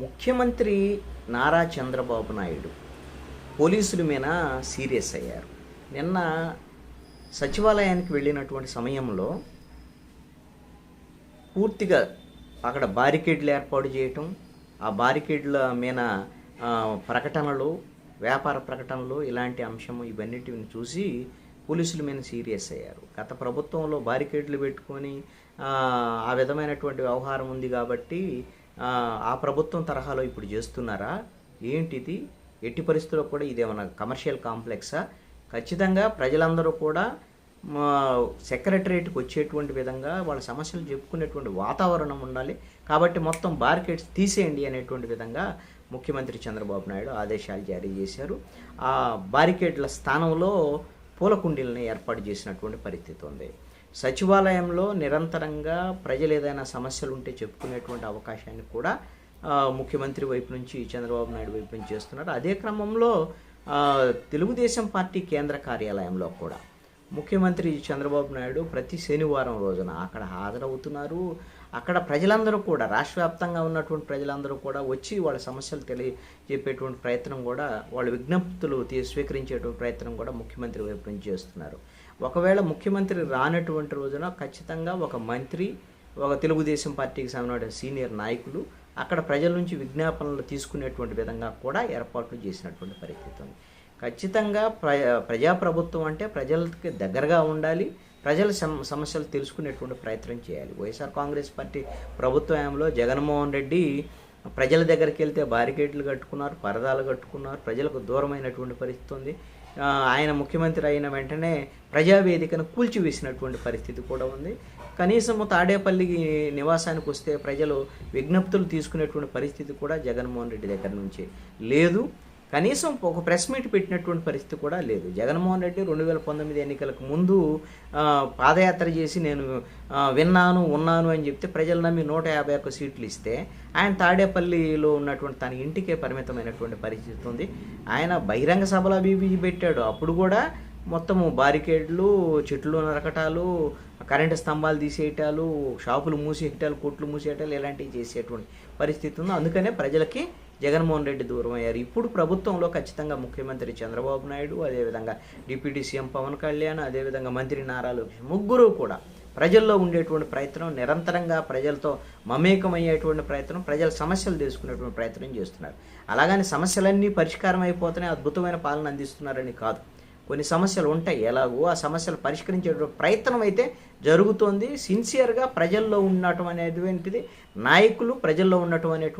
ముఖ్యమంత్రి నారా చంద్రబాబు నాయుడు పోలీసుల మీద సీరియస్ అయ్యారు. నిన్న సచివాలయానికి వెళ్ళినటువంటి సమయంలో పూర్తిగా అక్కడ బారికేడ్లు ఏర్పాటు చేయటం ఆ బారికేడ్ల మీద ప్రకటనలు వ్యాపార ప్రకటనలు ఇలాంటి అంశం ఇవన్నిటిని చూసి పోలీసుల మీద సీరియస్ అయ్యారు. గత ప్రభుత్వంలో బారికేడ్లు పెట్టుకొని ఆ విధమైనటువంటి వ్యవహారం ఉంది కాబట్టి ఆ, ప్రభుత్వం తరహాలో ఇప్పుడు చేస్తున్నారా? ఏంటిది? ఎట్టి పరిస్థితుల్లో కూడా ఇదేమన్నా కమర్షియల్ కాంప్లెక్సా? ఖచ్చితంగా ప్రజలందరూ కూడా మా సెక్రటరేట్కి వచ్చేటువంటి విధంగా వాళ్ళ సమస్యలు చెప్పుకునేటువంటి వాతావరణం ఉండాలి. కాబట్టి మొత్తం బార్కెట్స్ తీసేయండి అనేటువంటి విధంగా ముఖ్యమంత్రి చంద్రబాబు నాయుడు ఆదేశాలు జారీ చేశారు. ఆ బారికేడ్ల స్థానంలో పూల కుండీలను ఏర్పాటు చేసినటువంటి పరిస్థితి ఉంది. సచివాలయంలో నిరంతరంగా ప్రజలు ఏదైనా సమస్యలు ఉంటే చెప్పుకునేటువంటి అవకాశాన్ని కూడా ముఖ్యమంత్రి వైపు నుంచి చంద్రబాబు నాయుడు వైపు నుంచి చేస్తున్నారు. అదే క్రమంలో తెలుగుదేశం పార్టీ కేంద్ర కార్యాలయంలో కూడా ముఖ్యమంత్రి చంద్రబాబు నాయుడు ప్రతి శనివారం రోజున అక్కడ హాజరవుతున్నారు. అక్కడ ప్రజలందరూ కూడా రాష్ట్ర వ్యాప్తంగా ఉన్నటువంటి ప్రజలందరూ కూడా వచ్చి వాళ్ళ సమస్యలు తెలియజెప్పేటువంటి ప్రయత్నం కూడా వాళ్ళ విజ్ఞప్తులు తీ స్వీకరించేటువంటి ప్రయత్నం కూడా ముఖ్యమంత్రి వైపు నుంచి చేస్తున్నారు. ఒకవేళ ముఖ్యమంత్రి రానటువంటి రోజున ఖచ్చితంగా ఒక మంత్రి ఒక తెలుగుదేశం పార్టీకి సంబంధించిన సీనియర్ నాయకులు అక్కడ ప్రజల నుంచి విజ్ఞాపనలు తీసుకునేటువంటి విధంగా కూడా ఏర్పాట్లు చేసినటువంటి పరిస్థితి ఉంది. ఖచ్చితంగా ప్ర ప్రజాప్రభుత్వం అంటే ప్రజలకి దగ్గరగా ఉండాలి ప్రజల సమ సమస్యలు తెలుసుకునేటువంటి ప్రయత్నం చేయాలి. వైఎస్ఆర్ కాంగ్రెస్ పార్టీ ప్రభుత్వంలో జగన్మోహన్ రెడ్డి ప్రజల దగ్గరికి వెళ్తే బారికేడ్లు కట్టుకున్నారు పరదాలు కట్టుకున్నారు ప్రజలకు దూరమైనటువంటి పరిస్థితి ఉంది. ఆయన ముఖ్యమంత్రి అయిన వెంటనే ప్రజావేదికను కూల్చివేసినటువంటి పరిస్థితి కూడా ఉంది. కనీసం తాడేపల్లి నివాసానికి వస్తే ప్రజలు విజ్ఞప్తులు తీసుకునేటువంటి పరిస్థితి కూడా జగన్మోహన్ రెడ్డి దగ్గర నుంచి లేదు. కనీసం ఒక ప్రెస్ మీట్ పెట్టినటువంటి పరిస్థితి కూడా లేదు. జగన్మోహన్ రెడ్డి రెండు వేల పంతొమ్మిది ఎన్నికలకు ముందు పాదయాత్ర చేసి నేను విన్నాను ఉన్నాను అని చెప్తే ప్రజలు నమ్మి నూట యాభై ఒక్క సీట్లు ఇస్తే ఆయన తాడేపల్లిలో ఉన్నటువంటి తన ఇంటికే పరిమితమైనటువంటి పరిస్థితి ఉంది. ఆయన బహిరంగ సభలో బీబీ పెట్టాడు. అప్పుడు కూడా మొత్తము బారికేడ్లు చెట్లు నరకటాలు కరెంటు స్తంభాలు తీసేయటాలు షాపులు మూసేయటాలు కొట్లు మూసేయటాలు ఇలాంటివి చేసేటువంటి పరిస్థితి ఉంది. అందుకనే ప్రజలకి జగన్మోహన్ రెడ్డి దూరం అయ్యారు. ఇప్పుడు ప్రభుత్వంలో ఖచ్చితంగా ముఖ్యమంత్రి చంద్రబాబు నాయుడు అదేవిధంగా డిప్యూటీ సీఎం పవన్ కళ్యాణ్ అదేవిధంగా మంత్రి నారా లోకేష్ ముగ్గురు కూడా ప్రజల్లో ఉండేటువంటి ప్రయత్నం నిరంతరంగా ప్రజలతో మమేకమయ్యేటువంటి ప్రయత్నం ప్రజల సమస్యలు తెలుసుకునేటువంటి ప్రయత్నం చేస్తున్నారు. అలాగని సమస్యలన్నీ పరిష్కారం అయిపోతేనే అద్భుతమైన పాలన అందిస్తున్నారని కాదు. కొన్ని సమస్యలు ఉంటాయి ఎలాగో ఆ సమస్యలు పరిష్కరించేటువంటి ప్రయత్నం అయితే జరుగుతోంది. సిన్సియర్గా ప్రజల్లో ఉండటం అనేటువంటిది నాయకులు ప్రజల్లో ఉండటం అనేటువంటి